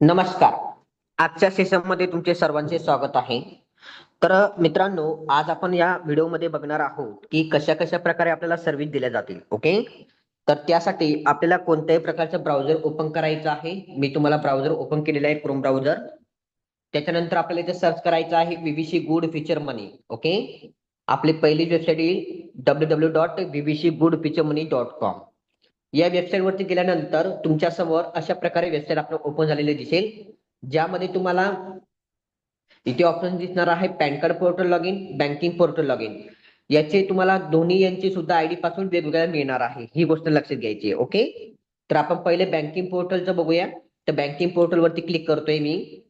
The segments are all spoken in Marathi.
नमस्कार. आजच्या सेशनमध्ये तुमचे सर्वांचे स्वागत आहे. तर मित्रांनो आज आपण या व्हिडिओमध्ये बघणार आहोत की कशा कशा प्रकारे आपल्याला सर्व्हिस दिल्या जातील ओके तर त्यासाठी आपल्याला कोणत्याही प्रकारचं ब्राउझर ओपन करायचं आहे मी तुम्हाला ब्राउझर ओपन केलेलं आहे क्रोम ब्राउझर त्याच्यानंतर आपल्याला इथे सर्च करायचं आहे BBC good feature money okay आपली पहिली वेबसाईट येईल W W dot BBC good feature money dot com या वेबसाईट वरती गेल्यानंतर तुमच्यासमोर अशा प्रकारे वेबसाईट आपलं ओपन झालेले दिसेल. ज्यामध्ये तुम्हाला इथे ऑप्शन दिसणार आहे PAN card portal log in banking portal log in याचे तुम्हाला दोन्ही यांची सुद्धा आयडी पासून वेगवेगळ्या मिळणार आहे. ही गोष्ट लक्षात घ्यायची आहे ओके तर आपण पहिले बँकिंग पोर्टलचं बघूया. तर बँकिंग पोर्टल वरती क्लिक करतोय मी.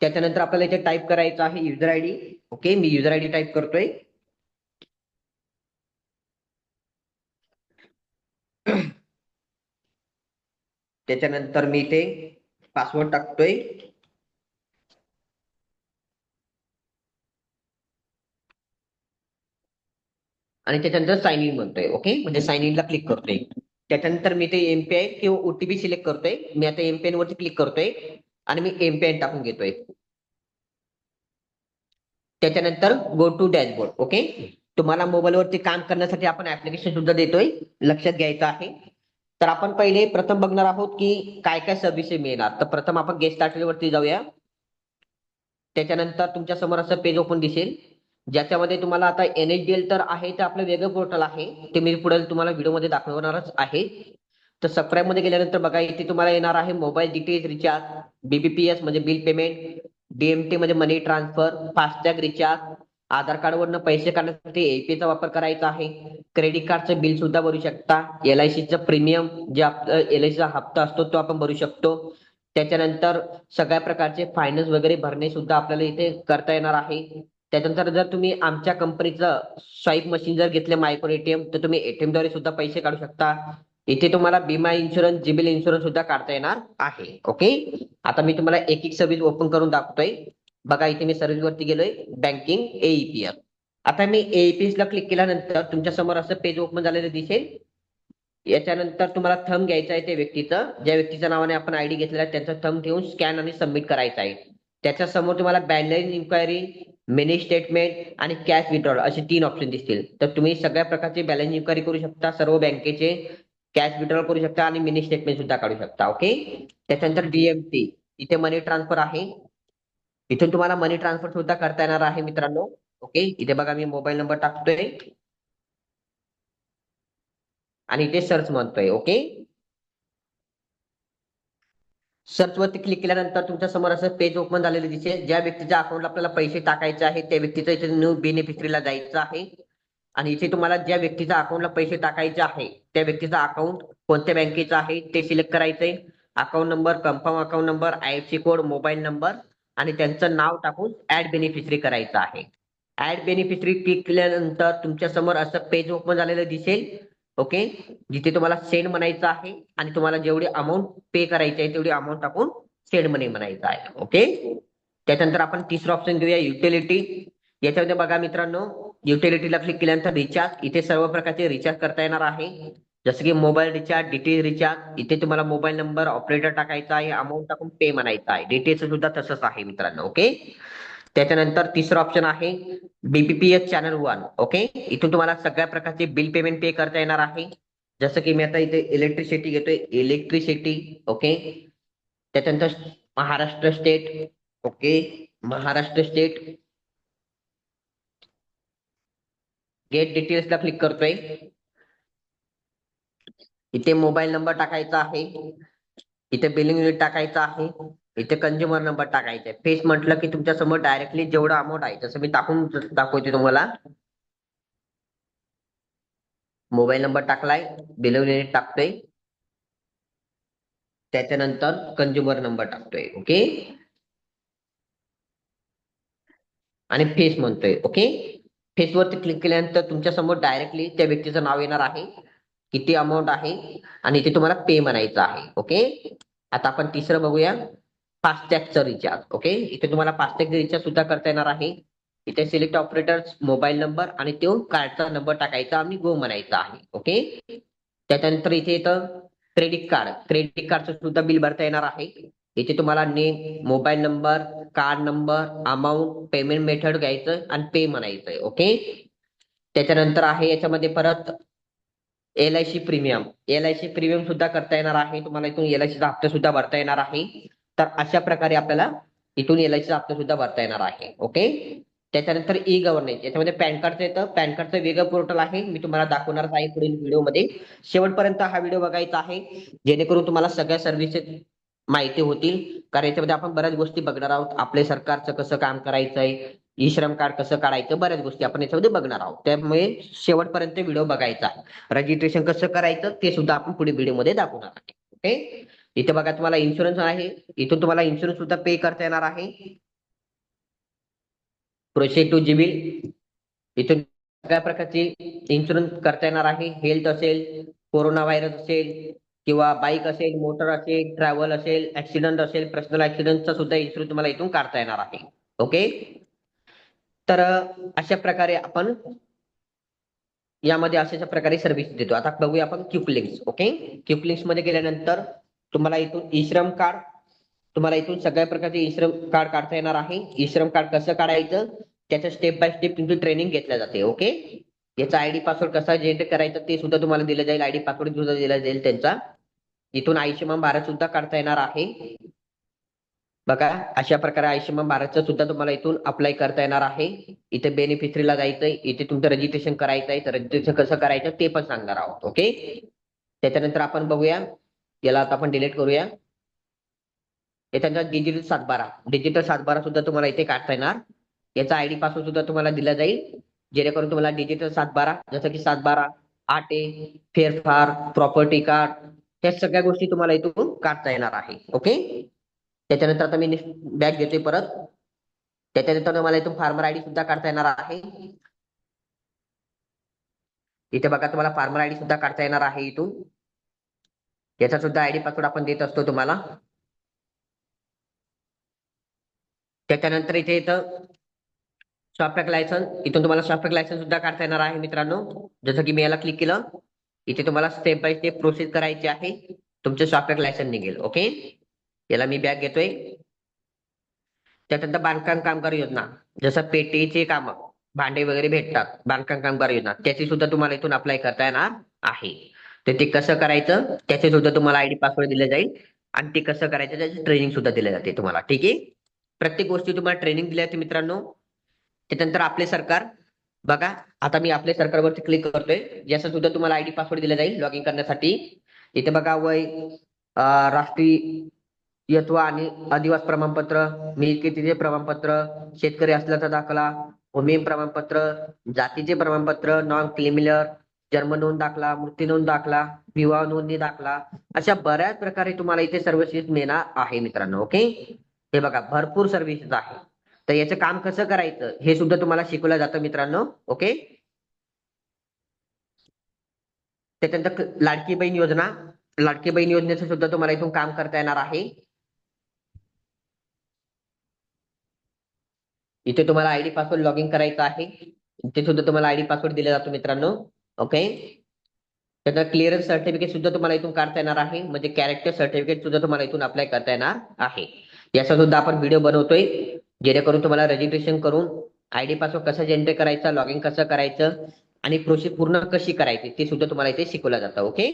त्याच्यानंतर आपल्याला इथे टाईप करायचं आहे युजर आयडी ओके मी युजर आयडी टाईप करतोय. त्याच्यानंतर मी इथे पासवर्ड टाकतोय. आणि त्याच्यानंतर साइन इन म्हणतोय ओके म्हणजे साइन इनला क्लिक करतोय. त्याच्यानंतर मी ते एमपीआय किंवा ओटीपी सिलेक्ट करतोय. मी आता एमपीआय वरती क्लिक करतोय आणि मी एमपीआय टाकून घेतोय. त्याच्यानंतर गो टू डॅशबोर्ड ओके तुम्हाला मोबाईल वरती काम करण्यासाठी आपण ऍप्लिकेशन सुद्धा देतोय. लक्षात घ्यायचं आहे. तर आपण पहिले प्रथम बघणार आहोत की काय काय सर्व्हिसेस मिळणार. तर प्रथम आपण गेस्ट स्टार्टर वरती जाऊया. त्याच्यानंतर तुमच्यासमोर असं पेज ओपन दिसेल. ज्याच्यामध्ये तुम्हाला आता एनएचडीएल तर आहे ते आपलं वेगळं पोर्टल आहे. ते मी पुढे तुम्हाला व्हिडिओमध्ये दाखवणारच आहे. तर सबस्क्राईबमध्ये गेल्यानंतर बघा इथे तुम्हाला येणार आहे मोबाईल डिटेल्स रिचार्ज बीबीपीएस म्हणजे बिल पेमेंट डीएमटी म्हणजे money transfer FASTag recharge Aadhaar card वरनं पैसे काढण्यासाठी AP चा वापर करायचा आहे. क्रेडिट कार्डचं बिल सुद्धा भरू शकता. एलआयसीचं प्रीमियम जे एल चा हप्ता असतो तो आपण भरू शकतो. त्याच्यानंतर सगळ्या प्रकारचे फायनान्स वगैरे भरणे सुद्धा आपल्याला इथे करता येणार आहे. त्याच्यानंतर जर तुम्ही आमच्या कंपनीचं स्वाईप मशीन जर घेतलं मायक्रो एटीएम तर तुम्ही एटीएमद्वारे सुद्धा पैसे काढू शकता. इथे तुम्हाला बीमा इन्शुरन्स जिबिल इन्शुरन्स सुद्धा काढता येणार आहे. ओके आता मी तुम्हाला एक एक सर्व्हिस ओपन करून दाखवतोय. बघा इथे मी सर्व्हिस वरती गेलोय बँकिंग एईपीएफ आता मी एईपीएस ला क्लिक केल्यानंतर तुमच्यासमोर असं पेज ओपन झालेलं दिसेल. याच्यानंतर तुम्हाला थंब घ्यायचा आहे त्या व्यक्तीचं. ज्या व्यक्तीच्या नावाने आपण आयडी घेतलेला आहे त्यांचा थंब ठेवून स्कॅन आणि सबमिट करायचा आहे. त्याच्यासमोर तुम्हाला बॅलन्स इन्क्वायरी मिनी स्टेटमेंट आणि कॅश विड्रॉल असे तीन ऑप्शन दिसतील. तर तुम्ही सगळ्या प्रकारचे बॅलन्स इन्क्वायरी करू शकता सर्व बँकेचे कॅश विड्रॉल करू शकता आणि मिनी स्टेटमेंट सुद्धा काढू शकता ओके त्याच्यानंतर डीएमटी इथे मनी ट्रान्सफर आहे. इथून तुम्हाला मनी ट्रान्सफर सुद्धा करता येणार आहे मित्रांनो. ओके इथे बघा मी मोबाईल नंबर टाकतोय. आणि इथे सर्च म्हणतोय. ओके सर्च वरती क्लिक केल्यानंतर तुमच्यासमोर असं पेज ओपन झालेलं दिसेल. ज्या व्यक्तीच्या अकाउंटला आपल्याला पैसे टाकायचे आहे त्या व्यक्तीचं इथे न्यू बेनिफिशरीला जायचं आहे. आणि इथे तुम्हाला ज्या व्यक्तीच्या अकाउंटला पैसे टाकायचे आहे त्या व्यक्तीचा अकाउंट कोणत्या बँकेचं आहे ते सिलेक्ट करायचंय. Account number confirm account number IFC code mobile number आणि त्यांचं नाव टाकून ऍड बेनिफिशरी करायचं आहे. ऍड बेनिफिशरी क्लिक केल्यानंतर तुमच्यासमोर असं पेज ओपन झालेलं दिसेल. ओके जिथे तुम्हाला सेंड म्हणायचं आहे आणि तुम्हाला जेवढी अमाऊंट पे करायची आहे तेवढी अमाऊंट टाकून सेंड मनी म्हणायचं आहे. ओके त्याच्यानंतर आपण तिसरं ऑप्शन घेऊया युटिलिटी याच्यामध्ये बघा मित्रांनो युटिलिटीला क्लिक केल्यानंतर रिचार्ज इथे सर्व प्रकारचे रिचार्ज करता येणार आहे. जसं की मोबाईल रिचार्ज डिटेल रिचार्ज इथे तुम्हाला मोबाईल नंबर ऑपरेटर टाकायचा आहे अमाऊंट टाकून पे म्हणायचं आहे. डिटेल्स सुद्धा तसंच आहे मित्रांनो ओके त्याच्यानंतर तिसरं ऑप्शन आहे बीपीपीएस चॅनल वन ओके इथून तुम्हाला सगळ्या प्रकारचे बिल पेमेंट पे करता येणार आहे. जसं की मी आता इथे इलेक्ट्रिसिटी घेतोय इलेक्ट्रिसिटी ओके त्याच्यानंतर Maharashtra state okay Maharashtra state get डिटेल्सला click करतोय. इथे मोबाईल नंबर टाकायचा आहे. इथे बिलिंग युनिट टाकायचं आहे. इथे कंझ्युमर नंबर टाकायचा आहे. फेस म्हटलं की तुमच्यासमोर डायरेक्टली जेवढं अमाऊंट आहे जसं मी टाकून दाखवते तुम्हाला. मोबाईल नंबर टाकलाय बिलिंग युनिट टाकतोय. त्याच्यानंतर कंझ्युमर नंबर टाकतोय ओके आणि फेस म्हणतोय ओके फेसवरती क्लिक केल्यानंतर तुमच्यासमोर डायरेक्टली त्या व्यक्तीचं नाव येणार आहे. किती अमाऊंट आहे आणि इथे तुम्हाला पे म्हणायचं आहे ओके आता आपण तिसरं बघूया फास्टॅगचं रिचार्ज ओके इथे तुम्हाला फास्टॅग रिचार्ज सुद्धा करता येणार आहे. इथे सिलेक्ट ऑपरेटर मोबाईल नंबर आणि तो कार्डचा नंबर टाकायचा आणि गो म्हणायचा आहे ओके त्याच्यानंतर इथे येतं क्रेडिट कार्ड क्रेडिट कार्डचं सुद्धा बिल भरता येणार आहे. इथे तुम्हाला name mobile number card number amount payment method घ्यायचं आणि पे म्हणायचंय ओके त्याच्यानंतर आहे याच्यामध्ये परत L I C premium L I C premium सुद्धा करता येणार आहे. तुम्हाला इथून एल आय सीचा हप्ता सुद्धा भरता येणार आहे. तर अशा प्रकारे आपल्याला इथून एल आय सीचा हप्ता सुद्धा भरता येणार आहे. ओके त्याच्यानंतर ई गव्हर्नन्स याच्यामध्ये पॅन कार्डचं येतं. पॅन कार्डचं वेगळं पोर्टल आहे. मी तुम्हाला दाखवणारच आहे पुढील व्हिडिओमध्ये. शेवटपर्यंत हा व्हिडिओ बघायचा आहे. जेणेकरून तुम्हाला सगळ्या सर्व्हिसेस माहिती होतील. कारण याच्यामध्ये आपण बऱ्याच गोष्टी बघणार आहोत. आपले सरकारचं कसं काम करायचंय. ई श्रम कार्ड कसं काढायचं? बऱ्याच गोष्टी आपण याच्यामध्ये बघणार आहोत. त्यामुळे शेवटपर्यंत व्हिडिओ बघायचा. रजिस्ट्रेशन कसं करायचं ते सुद्धा आपण पुढे व्हिडिओमध्ये दाखवणार आहे. ओके? इथे बघा तुम्हाला इन्शुरन्स आहे. इथून तुम्हाला इन्शुरन्स सुद्धा पे करता येणार आहे. प्रोसेस टू जीबी इथून सगळ्या प्रकारची इन्शुरन्स करता येणार आहे. हेल्थ असेल कोरोना व्हायरस असेल किंवा बाईक असेल मोटर असेल ट्रॅव्हल असेल ऍक्सिडेंट असेल पर्सनल ऍक्सिडेंटचा सुद्धा इन्शुरन्स तुम्हाला इथून काढता येणार आहे. ओके? तर अशा प्रकारे आपण यामध्ये अशा प्रकारे सर्व्हिस देतो. आता बघूया आपण क्युकलिंक्स ओके क्युकलिंक्समध्ये गेल्यानंतर तुम्हाला इथून इश्रम कार्ड तुम्हाला इथून सगळ्या प्रकारचे इश्रम कार्ड काढता येणार आहे. इश्रम कार्ड कसं काढायचं? त्याचं स्टेप बाय स्टेप तुमची ट्रेनिंग घेतल्या जाते ओके याचा आयडी पासवर्ड कसा जनरेट करायचं ते सुद्धा तुम्हाला दिलं जाईल. आयडी पासवर्ड सुद्धा दिला जाईल त्यांचा. इथून आयुष्यमान भारत सुद्धा काढता येणार आहे. बघा अशा प्रकारे आयुष्यमान भारतचं सुद्धा तुम्हाला इथून अप्लाय करता येणार आहे. इथे बेनिफिशरीला जायचंय इथे तुमचं रजिस्ट्रेशन करायचंय तर रजिस्ट्रेशन कसं करायचं ते पण सांगणार आहोत ओके त्याच्यानंतर आपण बघूया याला आता आपण डिलीट करूया. याच्यानंतर डिजिटल सातबारा डिजिटल सातबारा सुद्धा तुम्हाला इथे काढता येणार. याचा आयडी पासून सुद्धा तुम्हाला दिला जाईल. जेणेकरून तुम्हाला डिजिटल सातबारा जसं की सातबारा आठ ए फेरफार प्रॉपर्टी कार्ड ह्या सगळ्या गोष्टी तुम्हाला इथून काढता येणार आहे ओके त्याच्यानंतर आता मी बॅग घेतोय परत. त्याच्यानंतर मला इथून फार्मर आयडी सुद्धा काढता येणार आहे. इथे बघा तुम्हाला फार्मर आयडी सुद्धा काढता येणार आहे इथून. याचा सुद्धा आयडी पासवर्ड आपण देत असतो तुम्हाला. त्याच्यानंतर इथे इथं शॉपॅक लायसन इथून तुम्हाला शॉपॅक लायसन सुद्धा काढता येणार आहे मित्रांनो. जसं की मी याला क्लिक केलं इथे तुम्हाला स्टेप बाय स्टेप प्रोसेस करायची आहे. तुमचं शॉपॅक लायसन निघेल ओके याला मी बॅग घेतोय. त्याच्यानंतर बांधकाम कामगार योजना. जसं पेटीचे काम भांडे वगैरे भेटतात बांधकाम कामगार योजना. त्याची सुद्धा तुम्हाला इथून अप्लाय करता येणार आहे. तर ते कसं करायचं त्याचे सुद्धा तुम्हाला आयडी पासवर्ड दिले जाईल. आणि ते कसं करायचं त्याची ट्रेनिंग सुद्धा दिले जाते तुम्हाला. ठीक आहे? प्रत्येक गोष्टी तुम्हाला ट्रेनिंग दिली जाते मित्रांनो. त्याच्यानंतर आपले सरकार. बघा आता मी आपल्या सरकारवरती क्लिक करतोय. याचा सुद्धा तुम्हाला आयडी पासवर्ड दिला जाईल लॉग इन करण्यासाठी. इथे बघा वय राष्ट्रीय यत्व आणि अधिवास प्रमाणपत्र मिळकतीचे प्रमाणपत्र शेतकरी असल्याचा दाखला भूमी प्रमाणपत्र जातीचे प्रमाणपत्र नॉन क्लिमिलर जन्म नोंद दाखला मृत्यू नोंद दाखला विवाह नोंदणी दाखला अशा बऱ्याच प्रकारे तुम्हाला इथे सर्व्हिसेस मिळणार आहे मित्रांनो ओके? हे बघा भरपूर सर्व्हिसेस आहे. तर याचं काम कसं करायचं हे सुद्धा तुम्हाला शिकवलं जातं मित्रांनो ओके? त्याच्यानंतर लाडकी बहीण योजना लाडकी बहीण योजनेचं सुद्धा तुम्हाला इथून काम करता येणार आहे. इथे तुम्हाला आयडी पासवर्ड लॉग इन करायचं आहे. इथे सुद्धा तुम्हाला आयडी पासवर्ड दिला जातो मित्रांनो. ओके त्याचा क्लिअरन्स सर्टिफिकेट सुद्धा तुम्हाला इथून काढता येणार आहे. म्हणजे कॅरेक्टर सर्टिफिकेट सुद्धा तुम्हाला इथून अप्लाय करता येणार आहे. याचा सुद्धा आपण व्हिडिओ बनवतोय. जेणेकरून तुम्हाला रजिस्ट्रेशन करून आयडी पासवर्ड कसं जनरेट करायचा लॉग इन कसं करायचं आणि प्रोसेस पूर्ण कशी करायची ते सुद्धा तुम्हाला इथे शिकवलं जातं. ओके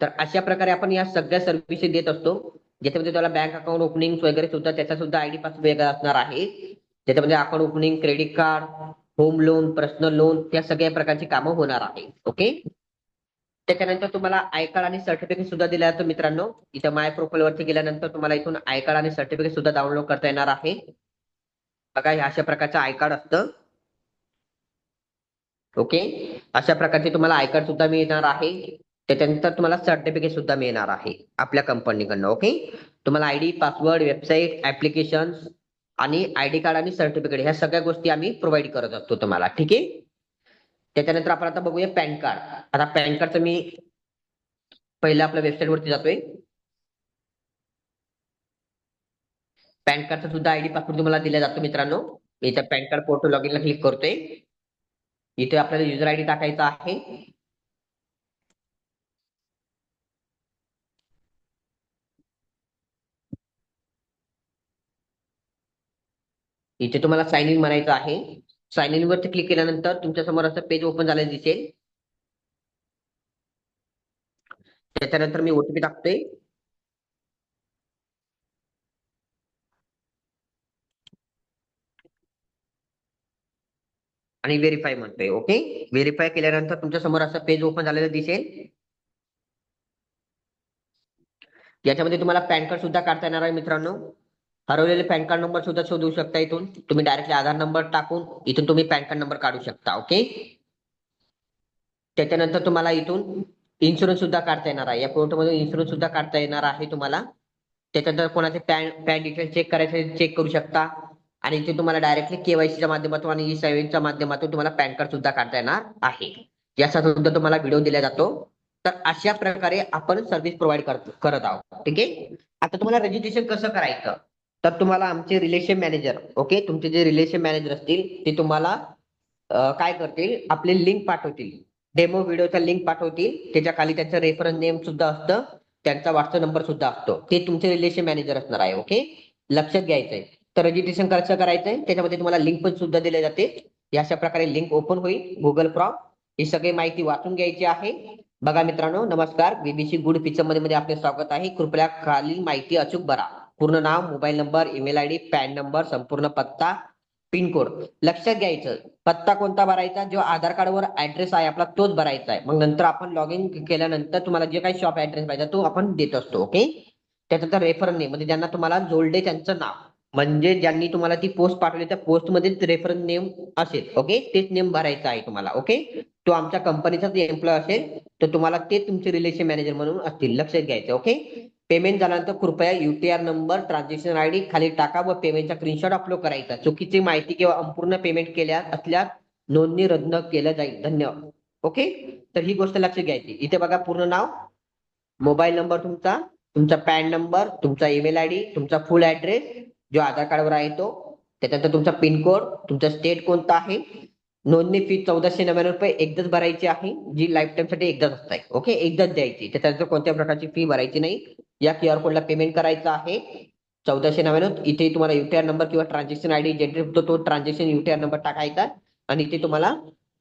तर अशा प्रकारे आपण या सगळ्या सर्व्हिसेस देत असतो. ज्याच्यामध्ये तुम्हाला बँक अकाउंट ओपनिंग वगैरे सुद्धा त्याचा सुद्धा आयडी पासवर्ड वेगळा असणार आहे. ज्याच्यामध्ये account opening credit card home loan personal loan त्या सगळ्या प्रकारची कामं होणार आहे ओके त्याच्यानंतर तुम्हाला आय कार्ड आणि सर्टिफिकेट सुद्धा दिलं जातं मित्रांनो. इथं माय प्रोफाईल वरती गेल्यानंतर तुम्हाला इथून आय कार्ड आणि सर्टिफिकेट सुद्धा डाउनलोड करता येणार आहे. बघा हे अशा प्रकारचं आय कार्ड असतं. ओके अशा प्रकारचे तुम्हाला आय कार्ड सुद्धा मिळणार आहे. त्याच्यानंतर तुम्हाला सर्टिफिकेट सुद्धा मिळणार आहे आपल्या कंपनीकडनं ओके तुम्हाला आयडी पासवर्ड वेबसाईट ऍप्लिकेशन आणि आयडी कार्ड आणि सर्टिफिकेट ह्या सगळ्या गोष्टी आम्ही प्रोव्हाइड करत असतो तुम्हाला ठीक आहे? त्याच्यानंतर आपण आता बघूया पॅन कार्ड. आता पॅन कार्डचं मी पहिलं आपल्या वेबसाईट वरती जातोय. पॅन कार्डचा सुद्धा आयडी पासवर्ड तुम्हाला दिला जातो मित्रांनो. मी पॅन कार्ड पोर्टल लॉग इनला क्लिक करतोय. इथे आपल्याला युजर आयडी टाकायचा आहे. इथे तुम्हाला साइन इन म्हणायचं आहे. साइन इन वरती क्लिक केल्यानंतर तुमच्यासमोर असं पेज ओपन झालेलं दिसेल. त्याच्यानंतर मी ओटीपी टाकतोय. आणि व्हेरीफाय म्हणतोय ओके व्हेरीफाय केल्यानंतर तुमच्यासमोर असं पेज ओपन झालेलं दिसेल. याच्यामध्ये तुम्हाला पॅन कार्ड सुद्धा काढता येणार आहे मित्रांनो. हरवलेले पॅन कार्ड नंबर सुद्धा शोधू शकता इथून. तुम्ही डायरेक्टली आधार नंबर टाकून इथून तुम्ही पॅन कार्ड नंबर काढू शकता ओके? त्याच्यानंतर तुम्हाला इथून इन्शुरन्स सुद्धा काढता येणार आहे. या पोर्टमधून इन्शुरन्स सुद्धा काढता येणार आहे तुम्हाला. त्याच्यानंतर कोणाचे पॅन पॅन डिटेल्स चेक करायचे चेक करू शकता. आणि इथे तुम्हाला डायरेक्टली केवायसीच्या माध्यमातून आणि ई सेव्हिंगच्या माध्यमातून तुम्हाला पॅन कार्ड सुद्धा काढता येणार आहे. याचा सुद्धा तुम्हाला व्हिडिओ दिला जातो. तर अशा प्रकारे आपण सर्व्हिस प्रोव्हाइड करत आहोत ठीक आहे? आता तुम्हाला रजिस्ट्रेशन कसं करायचं? तर तुम्हाला आमचे रिलेशन मॅनेजर ओके तुमचे जे रिलेशन मॅनेजर असतील ते तुम्हाला काय करतील? आपले लिंक पाठवतील. डेमो व्हिडिओचा लिंक पाठवतील. त्याच्याखाली त्यांचं रेफरन्स नेम सुद्धा असतं. त्यांचा व्हॉट्सअप नंबर सुद्धा असतो. ते तुमचे रिलेशन मॅनेजर असणार आहे ओके लक्षात घ्यायचंय. तर रजिस्ट्रेशन कसं करायचंय? त्याच्यामध्ये तुम्हाला लिंक पण सुद्धा दिले जाते. अशा प्रकारे लिंक ओपन होईल. गुगल फॉर्म ही सगळी माहिती वाचून घ्यायची आहे. बघा मित्रांनो नमस्कार. बीबीसी गुड फीचरमध्ये मध्ये आपले स्वागत आहे. कृपया खालील माहिती अचूक भरा. पूर्ण नाव mobile number email I D PAN number संपूर्ण पत्ता पिनकोड. लक्षात घ्यायचं. पत्ता कोणता भरायचा? जो आधार कार्डवर ऍड्रेस आहे आपला तोच भरायचा आहे. मग नंतर आपण लॉग इन केल्यानंतर तुम्हाला जे काही शॉप ऍड्रेस पाहिजे तो आपण देत असतो ओके त्याच्यानंतर रेफर नेम म्हणजे ज्यांना तुम्हाला जोडले त्यांचं नाव. म्हणजे ज्यांनी तुम्हाला ती पोस्ट पाठवली त्या पोस्टमध्ये रेफरन्स नेम असेल ओके तेच नेम भरायचा आहे तुम्हाला ओके तो आमच्या कंपनीचाच एम्प्लॉय असेल तर तुम्हाला ते तुमचे रिलेशन मॅनेजर म्हणून असतील. लक्षात घ्यायचं ओके पेमेंट झाल्यानंतर कृपया युटीआर नंबर ट्रान्झॅक्शन आयडी खाली टाका व पेमेंटचा स्क्रीनशॉट अपलोड करायचा. चुकीची माहिती किंवा अपूर्ण पेमेंट केल्या असल्यास नोंदणी रद्द केलं जाईल. धन्यवाद. ओके तर ही गोष्ट लक्षात घ्यायची. इथे बघा पूर्ण नाव मोबाईल नंबर तुमचा तुमचा पॅन नंबर तुमचा ईमेल आयडी तुमचा फुल ऍड्रेस जो आधार कार्डवर आहे तो त्याच्यानंतर तुमचा पिनकोड तुमचा स्टेट कोणता आहे. नोंदणी फी चौदाशे नव्याण्णव रुपये एकदाच भरायची आहे जी लाईफ टाईमसाठी एकदाच असते. ओके एकदाच द्यायची. त्याच्यानंतर कोणत्या प्रकारची फी भरायची नाही. या क्यू आर कोडला पेमेंट करायचं आहे. चौदाशे नव्याण्णव इथे तुम्हाला युटीआर नंबर किंवा ट्रान्झॅक्शन आयडी जनरेट होतो तो ट्रान्झॅक्शन युटीआर नंबर टाकायचा आणि इथे तुम्हाला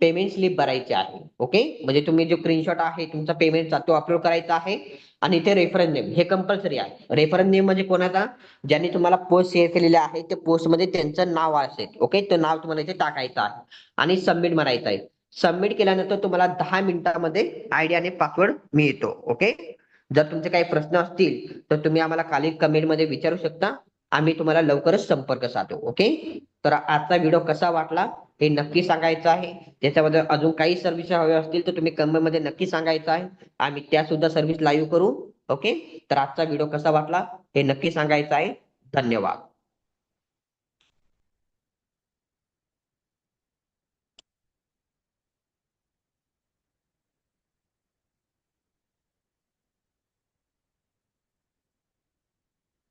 पेमेंट स्लिप भरायची आहे. ओके म्हणजे तुम्ही जो स्क्रीनशॉट आहे तुमचा पेमेंटचा तो अपलोड करायचा आहे. आणि इथे रेफरन्स नेम हे कंपल्सरी आहे. रेफरन्स नेम म्हणजे कोणाचा? ज्यांनी तुम्हाला पोस्ट शेअर केलेले आहे त्या पोस्टमध्ये त्यांचं नाव असेल. ओके ते नाव तुम्हाला इथे टाकायचं आहे. आणि सबमिट मारायचं आहे. सबमिट केल्यानंतर तुम्हाला दहा मिनिटांमध्ये आयडी आणि पासवर्ड मिळतो. ओके जर तुमचे काही प्रश्न असतील तर तुम्ही आम्हाला खाली कमेंटमध्ये विचारू शकता. आम्ही तुम्हाला लवकरच संपर्क साधू ओके तर आजचा व्हिडिओ कसा वाटला हे नक्की सांगायचं आहे. त्याच्याबद्दल अजून काही सर्व्हिस हव्या असतील तर तुम्ही कमेंटमध्ये नक्की सांगायचं आहे. आम्ही त्या सुद्धा सर्व्हिस लाईव्ह करू ओके तर आजचा व्हिडिओ कसा वाटला हे नक्की सांगायचं आहे. धन्यवाद.